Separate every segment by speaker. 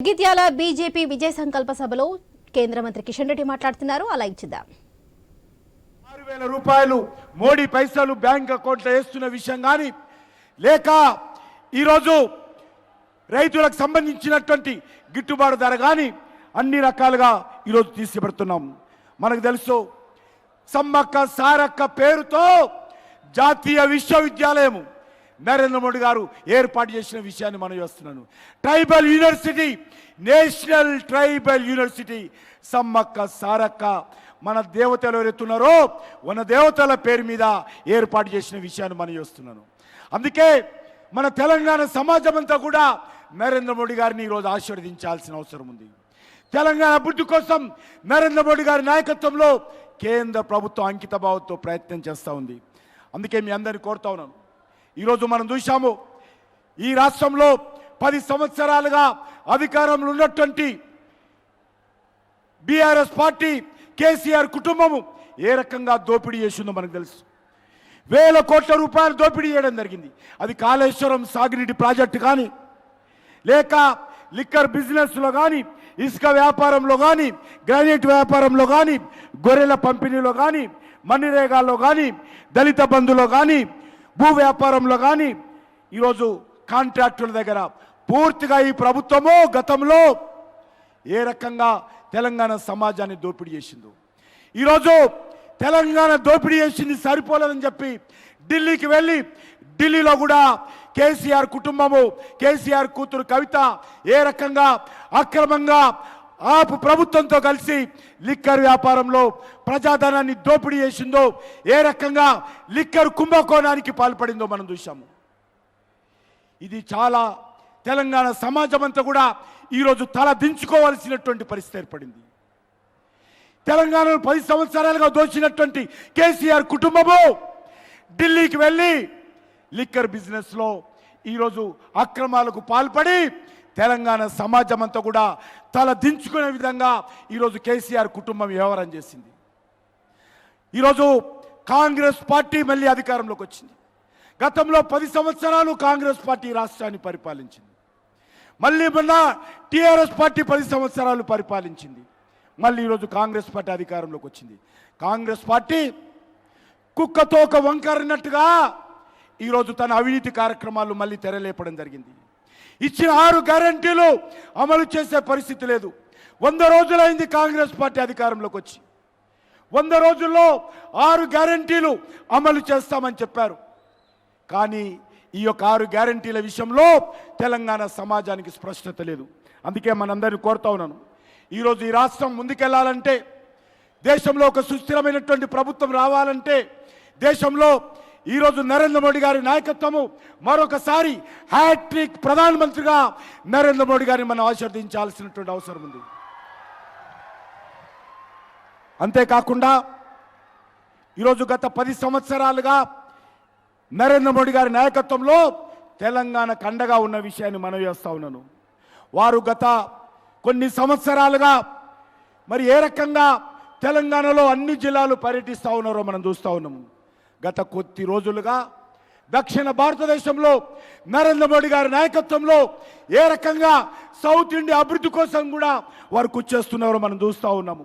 Speaker 1: Jagtial BJP విజయ సంకల్ప సభలో కేంద్ర మంత్రి కిషన్ రెడ్డి మాట్లాడుతున్నారు. అలా ఇచ్చిద్దాం
Speaker 2: ఆరు వేల రూపాయలు మోడీ పైసలు బ్యాంక్ అకౌంట్లో వేస్తున్న విషయం కానీ లేక ఈరోజు రైతులకు సంబంధించినటువంటి గిట్టుబాటు ధర కానీ అన్ని రకాలుగా ఈరోజు తీసుకుపెడుతున్నాం మనకు తెలుసు సమ్మక్క సారక్క పేరుతో జాతీయ విశ్వవిద్యాలయము నరేంద్ర మోడీ గారు ఏర్పాటు చేసిన విషయాన్ని మనం చేస్తున్నాను. Tribal university national tribal university Sammakka Sarakka మన దేవతలు ఎవరెత్తున్నారో మన దేవతల పేరు మీద ఏర్పాటు చేసిన విషయాన్ని మనం చేస్తున్నాను. అందుకే మన తెలంగాణ సమాజం అంతా కూడా నరేంద్ర మోడీ గారిని ఈరోజు ఆశీర్వదించాల్సిన అవసరం ఉంది. తెలంగాణ అభివృద్ధి కోసం నరేంద్ర మోడీ గారి నాయకత్వంలో కేంద్ర ప్రభుత్వం అంకితభావంతో ప్రయత్నం చేస్తూ ఉంది. అందుకే మీ అందరిని కోరుతా ఉన్నాను. ఈరోజు మనం చూశాము ఈ రాష్ట్రంలో పది సంవత్సరాలుగా అధికారంలో ఉన్నటువంటి బీఆర్ఎస్ పార్టీ కేసీఆర్ కుటుంబము ఏ రకంగా దోపిడీ చేసిందో మనకు తెలుసు. వేల కోట్ల రూపాయలు దోపిడీ చేయడం జరిగింది. అది కాళేశ్వరం సాగునీటి ప్రాజెక్టు కానీ లేక లిక్కర్ బిజినెస్లో కానీ ఇసుక వ్యాపారంలో కానీ గ్రానైట్ వ్యాపారంలో కానీ గొర్రెల పంపిణీలో కానీ మణిరేగాల్లో కానీ దళిత బంధులో కానీ భూ వ్యాపారంలో కానీ ఈరోజు కాంట్రాక్టుల దగ్గర పూర్తిగా ఈ ప్రభుత్వము గతంలో ఏ రకంగా తెలంగాణ సమాజాన్ని దోపిడీ చేసిందో. ఈరోజు తెలంగాణ దోపిడీ చేసింది సరిపోలేదని చెప్పి ఢిల్లీకి వెళ్ళి ఢిల్లీలో కూడా కేసీఆర్ కుటుంబము కేసీఆర్ కూతురు కవిత ఏ రకంగా అక్రమంగా ఆపు ప్రభుత్వంతో కలిసి లిక్కర్ వ్యాపారంలో ప్రజాధనాన్ని దోపిడీ చేసిందో ఏ రకంగా లిక్కర్ కుంభకోణానికి పాల్పడిందో మనం చూసాము ఇది చాలా తెలంగాణ సమాజం అంతా కూడా ఈరోజు తల దించుకోవాల్సినటువంటి పరిస్థితి ఏర్పడింది. తెలంగాణను పది సంవత్సరాలుగా దోచినటువంటి కేసీఆర్ కుటుంబము ఢిల్లీకి వెళ్ళి లిక్కర్ బిజినెస్లో ఈరోజు అక్రమాలకు పాల్పడి తెలంగాణ సమాజం అంతా కూడా తల దించుకునే విధంగా ఈరోజు కేసీఆర్ కుటుంబం వ్యవహారం చేసింది. ఈరోజు కాంగ్రెస్ పార్టీ మళ్ళీ అధికారంలోకి వచ్చింది. గతంలో పది సంవత్సరాలు కాంగ్రెస్ పార్టీ రాష్ట్రాన్ని పరిపాలించింది. మళ్ళీ మొన్న టీఆర్ఎస్ పార్టీ పది సంవత్సరాలు పరిపాలించింది. మళ్ళీ ఈరోజు కాంగ్రెస్ పార్టీ అధికారంలోకి వచ్చింది. కాంగ్రెస్ పార్టీ కుక్కతో ఒక వంకరినట్టుగా ఈరోజు తన అవినీతి కార్యక్రమాలు మళ్ళీ తెరలేపడం జరిగింది. ఇచ్చిన ఆరు గ్యారంటీలు అమలు చేసే పరిస్థితి లేదు. వంద రోజులైంది కాంగ్రెస్ పార్టీ అధికారంలోకి వచ్చి. వంద రోజుల్లో ఆరు గ్యారంటీలు అమలు చేస్తామని చెప్పారు. కానీ ఈ యొక్క ఆరు గ్యారంటీల విషయంలో తెలంగాణ సమాజానికి స్పష్టత లేదు. అందుకే మనందరిని కోరుతా ఉన్నాను. ఈరోజు ఈ రాష్ట్రం ముందుకెళ్ళాలంటే దేశంలో ఒక సుస్థిరమైనటువంటి ప్రభుత్వం రావాలంటే దేశంలో ఈరోజు నరేంద్ర మోడీ గారి నాయకత్వము మరొకసారి హ్యాట్రిక్ ప్రధానమంత్రిగా నరేంద్ర మోడీ గారిని మనం ఆశీర్వదించాల్సినటువంటి అవసరం ఉంది. అంతేకాకుండా ఈరోజు గత పది సంవత్సరాలుగా నరేంద్ర మోడీ గారి నాయకత్వంలో తెలంగాణ కండగా ఉన్న విషయాన్ని మనం చేస్తా ఉన్నాను. వారు గత కొన్ని సంవత్సరాలుగా మరి ఏ రకంగా తెలంగాణలో అన్ని జిల్లాలు పర్యటిస్తూ ఉన్నారో మనం చూస్తూ ఉన్నాము. గత కొద్ది రోజులుగా దక్షిణ భారతదేశంలో నరేంద్ర మోడీ గారి నాయకత్వంలో ఏ రకంగా సౌత్ ఇండియా అభివృద్ధి కోసం కూడా వారు కూర్చేస్తున్నారో మనం చూస్తూ ఉన్నాము.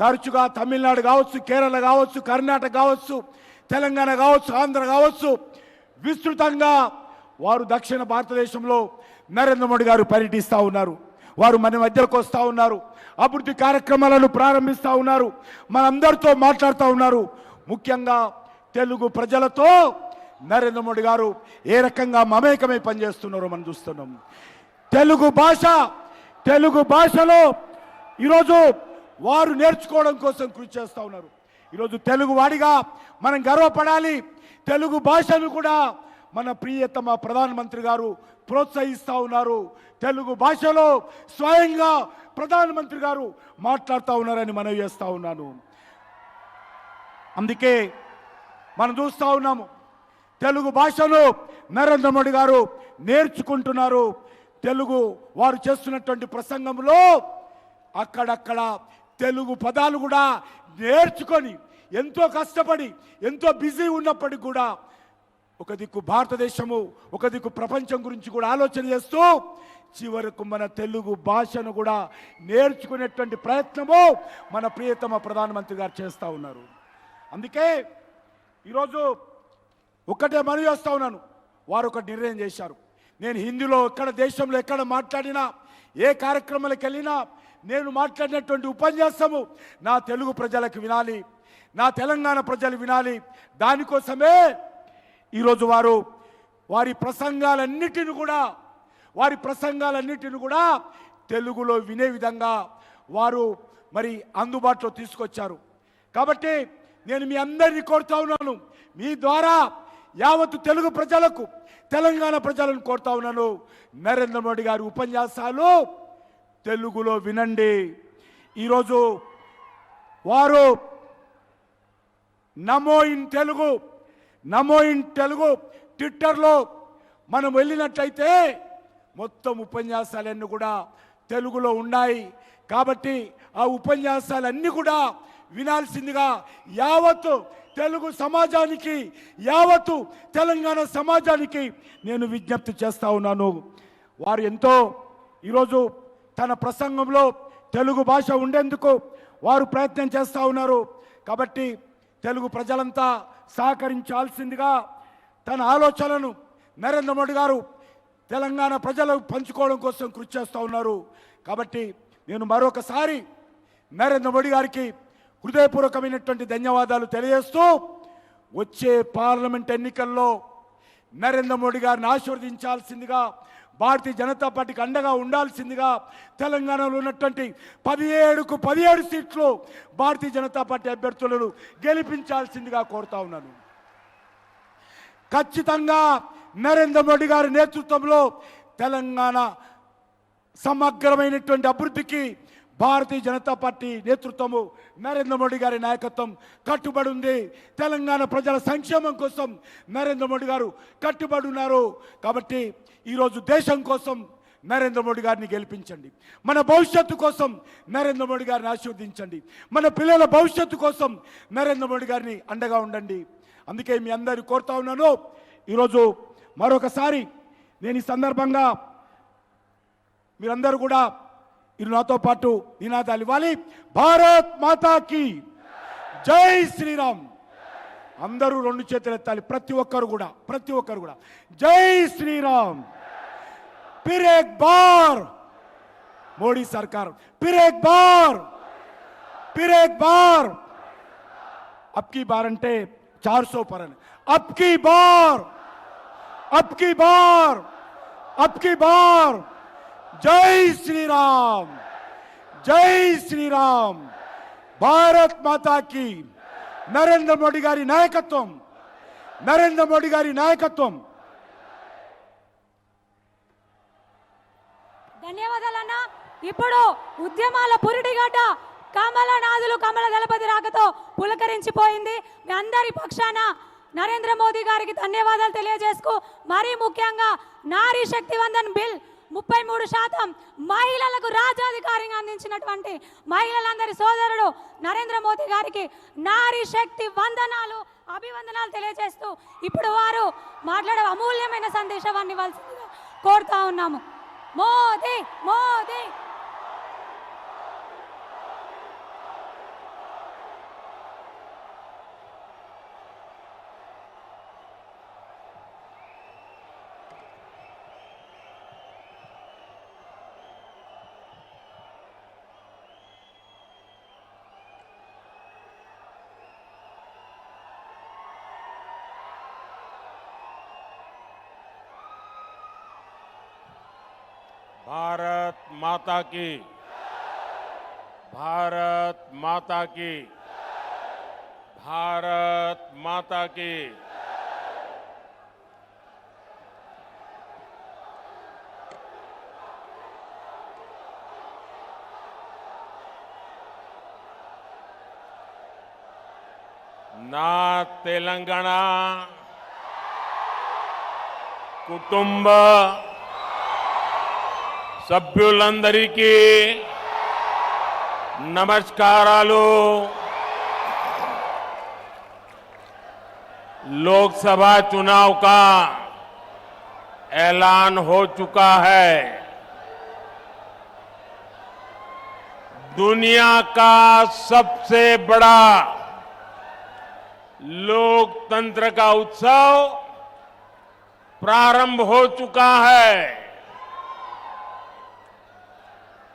Speaker 2: తరచుగా తమిళనాడు కావచ్చు కేరళ కావచ్చు కర్ణాటక కావచ్చు తెలంగాణ కావచ్చు ఆంధ్ర కావచ్చు విస్తృతంగా వారు దక్షిణ భారతదేశంలో నరేంద్ర మోడీ గారు పర్యటిస్తూ ఉన్నారు. వారు మన మధ్యకు వస్తూ ఉన్నారు. అభివృద్ధి కార్యక్రమాలను ప్రారంభిస్తూ ఉన్నారు. మనందరితో మాట్లాడుతూ ఉన్నారు. ముఖ్యంగా తెలుగు ప్రజలతో నరేంద్ర మోడీ గారు ఏ రకంగా మమేకమై పనిచేస్తున్నారో మనం చూస్తున్నాం. తెలుగు భాష తెలుగు భాషలో ఈరోజు వారు నేర్చుకోవడం కోసం కృషి చేస్తూ ఉన్నారు. ఈరోజు తెలుగు వాడిగా మనం గర్వపడాలి. తెలుగు భాషను కూడా మన ప్రియతమ ప్రధానమంత్రి గారు ప్రోత్సహిస్తూ ఉన్నారు. తెలుగు భాషలో స్వయంగా ప్రధానమంత్రి గారు మాట్లాడుతూ ఉన్నారని మనవి చేస్తూ ఉన్నాను. అందుకే మనం చూస్తూ ఉన్నాము. తెలుగు భాషను నరేంద్ర మోడీ గారు నేర్చుకుంటున్నారు. తెలుగు వారు చేస్తున్నటువంటి ప్రసంగంలో అక్కడక్కడ తెలుగు పదాలు కూడా నేర్చుకొని ఎంతో కష్టపడి ఎంతో బిజీ ఉన్నప్పటికి కూడా ఒక దిక్కు భారతదేశము ఒక దిక్కు ప్రపంచం గురించి కూడా ఆలోచన చేస్తూ చివరకు మన తెలుగు భాషను కూడా నేర్చుకునేటువంటి ప్రయత్నము మన ప్రియతమ ప్రధానమంత్రి గారు చేస్తూ ఉన్నారు. అందుకే ఈరోజు ఒక్కటే మనవి చేస్తా ఉన్నాను. వారు ఒక నిర్ణయం చేశారు. నేను హిందీలో ఎక్కడ దేశంలో ఎక్కడ మాట్లాడినా ఏ కార్యక్రమాలకు వెళ్ళినా నేను మాట్లాడినటువంటి ఉపన్యాసము నా తెలుగు ప్రజలకు వినాలి నా తెలంగాణ ప్రజలు వినాలి. దానికోసమే ఈరోజు వారు వారి ప్రసంగాలన్నిటిని కూడా వారి ప్రసంగాలన్నిటిని కూడా తెలుగులో వినే విధంగా వారు మరి అందుబాటులో తీసుకొచ్చారు. కాబట్టి నేను మీ అందరినీ కోరుతా ఉన్నాను. మీ ద్వారా యావత్తు తెలుగు ప్రజలకు తెలంగాణ ప్రజలను కోరుతా ఉన్నాను. నరేంద్ర మోడీ గారి ఉపన్యాసాలు తెలుగులో వినండి. ఈరోజు వారు నమో in Telugu Namo in Telugu ట్విట్టర్లో మనం వెళ్ళినట్లయితే మొత్తం ఉపన్యాసాలన్నీ కూడా తెలుగులో ఉన్నాయి. కాబట్టి ఆ ఉపన్యాసాలన్నీ కూడా వినాల్సిందిగా యావత్తు తెలుగు సమాజానికి యావత్తు తెలంగాణ సమాజానికి నేను విజ్ఞప్తి చేస్తా ఉన్నాను. వారు ఎంతో ఈరోజు తన ప్రసంగంలో తెలుగు భాష ఉండేందుకు వారు ప్రయత్నం చేస్తూ ఉన్నారు. కాబట్టి తెలుగు ప్రజలంతా సహకరించాల్సిందిగా తన ఆలోచనలను నరేంద్ర మోడీ గారు తెలంగాణ ప్రజలకు పంచుకోవడం కోసం కృషి చేస్తూ ఉన్నారు. కాబట్టి నేను మరొకసారి నరేంద్ర మోడీ గారికి హృదయపూర్వకమైనటువంటి ధన్యవాదాలు తెలియజేస్తూ వచ్చే పార్లమెంట్ ఎన్నికల్లో నరేంద్ర మోడీ గారిని ఆశీర్వదించాల్సిందిగా భారతీయ జనతా పార్టీకి అండగా ఉండాల్సిందిగా తెలంగాణలో ఉన్నటువంటి పదిహేడుకు పదిహేడు సీట్లు భారతీయ జనతా పార్టీ అభ్యర్థులను గెలిపించాల్సిందిగా కోరుతా ఉన్నాను. ఖచ్చితంగా నరేంద్ర మోడీ గారి నేతృత్వంలో తెలంగాణ సమగ్రమైనటువంటి అభివృద్ధికి భారతీయ జనతా పార్టీ నేతృత్వము నరేంద్ర మోడీ గారి నాయకత్వం కట్టుబడి ఉంది. తెలంగాణ ప్రజల సంక్షేమం కోసం నరేంద్ర మోడీ గారు కట్టుబడి ఉన్నారు. కాబట్టి ఈరోజు దేశం కోసం నరేంద్ర మోడీ గారిని గెలిపించండి. మన భవిష్యత్తు కోసం నరేంద్ర మోడీ గారిని ఆశీర్వదించండి. మన పిల్లల భవిష్యత్తు కోసం నరేంద్ర మోడీ గారిని అండగా ఉండండి. అందుకే మీ అందరూ కోరుతా ఉన్నాను. ఈరోజు మరొకసారి నేను ఈ సందర్భంగా మీరందరూ కూడా ఇరు నాతో పాటు నినాదాలు ఇవ్వాలి. భారత్ మాతాకి జై శ్రీరామ్. అందరూ రెండు చేతులు ఎత్తాలి ప్రతి ఒక్కరు కూడా ప్రతి ఒక్కరు కూడా. జై శ్రీరామ్. పిరేక్ బార్. మోడీ సర్కార్. పిరేక్ బార్. పిరేక్ బార్. అప్కి బార్ అంటే చార్ సో పర్ అని. అప్కి బార్. అప్కి బార్. అప్కి బార్. జై శ్రీరామ్. జై శ్రీరామ్. భారత్ మాతాకి నరేంద్ర మోడీ గారి నాయకత్వం. నరేంద్ర మోడీ గారి నాయకత్వం.
Speaker 3: ధన్యవాదాలన్నా. ఇప్పుడు ఉద్యమాల పురిటిగడ్డ కమలనాథులు కమల దళపతి రాకతో పులకరించిపోయింది. మీ అందరి పక్షాన నరేంద్ర మోదీ గారికి ధన్యవాదాలు తెలియజేసుకు మరీ ముఖ్యంగా నారీ శక్తి వందన్ బిల్ ముప్పై మూడు శాతం మహిళలకు రాజాధికారిగా అందించినటువంటి మహిళలందరి సోదరుడు నరేంద్ర మోదీ గారికి నారీ శక్తి వందనాలు అభివందనాలు తెలియజేస్తూ ఇప్పుడు వారు మాట్లాడే అమూల్యమైన సందేశాన్ని ఇవ్వాల్సిందిగా కోరుతా ఉన్నాము. మోదీ మోదీ!
Speaker 4: भारत माता की। भारत माता की। भारत माता की। ना तेलंगाना कुटुंब సభ్యులందరికీ नमस्कार लोकसभा चुनाव का ऐलान हो चुका है दुनिया का सबसे बड़ा लोकतंत्र का उत्सव प्रारंभ हो चुका है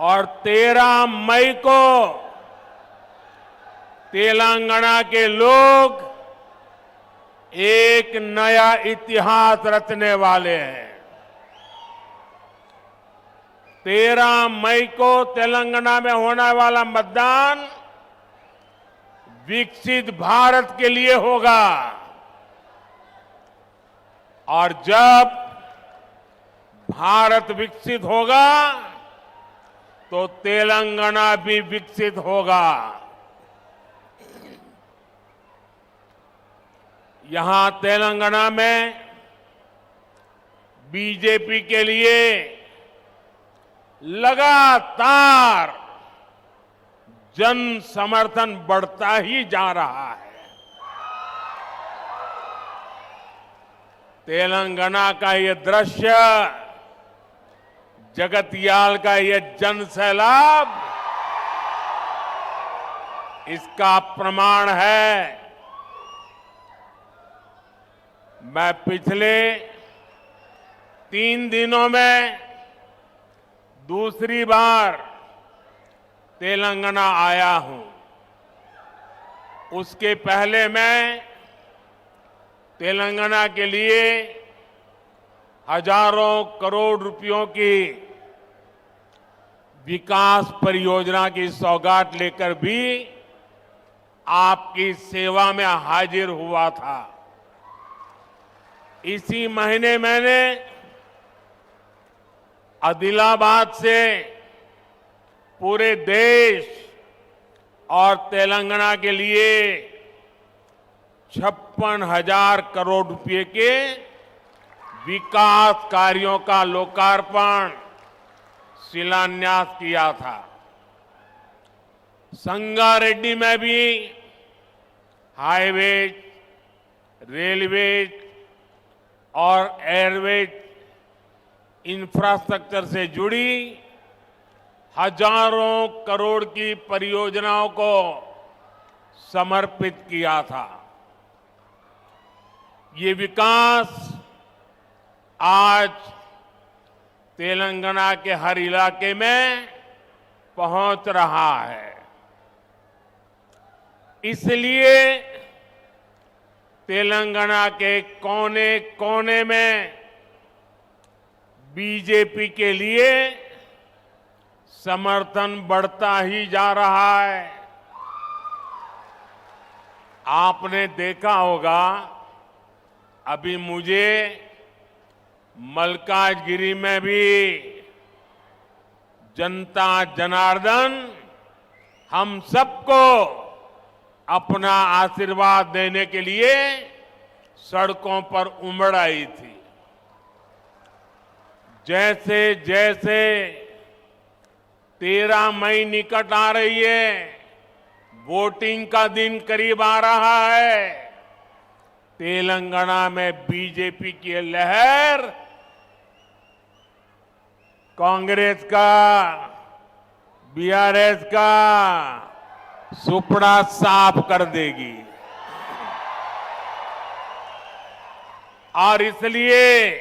Speaker 4: और 13 मई को तेलंगाना के लोग एक नया इतिहास रचने वाले हैं। तेरह मई को तेलंगाना में होने वाला मतदान विकसित भारत के लिए होगा। और जब भारत विकसित होगा तो तेलंगाना भी विकसित होगा। यहाँ तेलंगाना में बीजेपी के लिए लगातार जन समर्थन बढ़ता ही जा रहा है। तेलंगाना का ये दृश्य जगतियाल का ये जन सैलाब, इसका प्रमाण है। मैं पिछले तीन दिनों में दूसरी बार तेलंगाना आया हूँ। उसके पहले मैं तेलंगाना के लिए हज़ारों करोड़ रुपयों की विकास परियोजना की सौगात लेकर भी आपकी सेवा में हाजिर हुआ था। इसी महीने मैंने आदिलाबाद से पूरे देश और तेलंगाना के लिए छप्पन हज़ार करोड़ रुपए के विकास कार्यों का लोकार्पण शिलान्यास किया था। संगारेड्डी में भी हाईवेज रेलवे और एयरवेज इंफ्रास्ट्रक्चर से जुड़ी हज़ारों करोड़ की परियोजनाओं को समर्पित किया था। ये विकास आज तेलंगाना के हर इलाके में पहुँच रहा है। इसलिए तेलंगाना के कोने कोने में बीजेपी के लिए समर्थन बढ़ता ही जा रहा है। आपने देखा होगा, अभी मुझे मलकाजगिरी में भी जनता जनार्दन, हम सबको अपना आशीर्वाद देने के लिए सड़कों पर उमड़ आई थी। जैसे जैसे तेरह मई निकट आ रही है, वोटिंग का दिन करीब आ रहा है, तेलंगाना में बीजेपी की लहर कांग्रेस का, बीआरएस का सुपड़ा साफ़ कर देगी। और इसलिए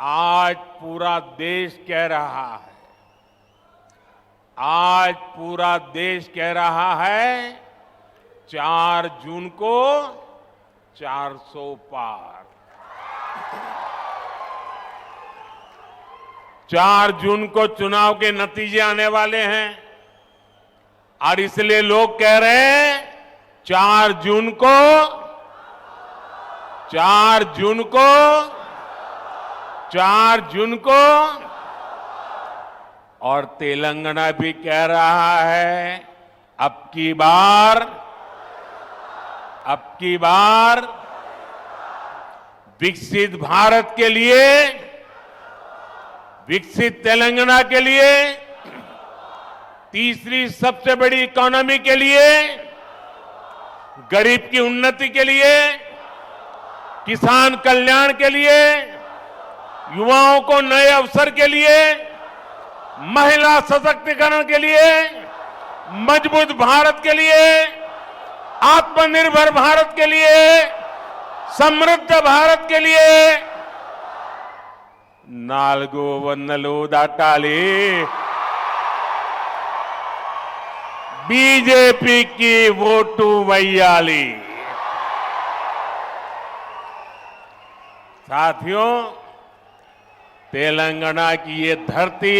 Speaker 4: आज पूरा देश कह रहा है। आज पूरा देश कह रहा है, चार जून को 400 पार। चार जून को चुनाव के नतीजे आने वाले हैं और इसलिए लोग कह रहे हैं, चार जून को, चार जून को, चार जून को। और तेलंगाना भी कह रहा है, अब की बार, अब की बार, विकसित भारत के लिए विकसित तेलंगाना के लिए, तीसरी सबसे बड़ी इकोनॉमी के लिए, गरीब की उन्नति के लिए, किसान कल्याण के लिए, युवाओं को नए अवसर के लिए, महिला सशक्तिकरण के लिए, मज़बूत भारत के लिए, आत्मनिर्भर भारत के लिए, समृद्ध भारत के लिए నాలుగు వందలు దాటాలి బీజేపీకి ఓటు వెయ్యాలి साथियों तेलंगाना की ये धरती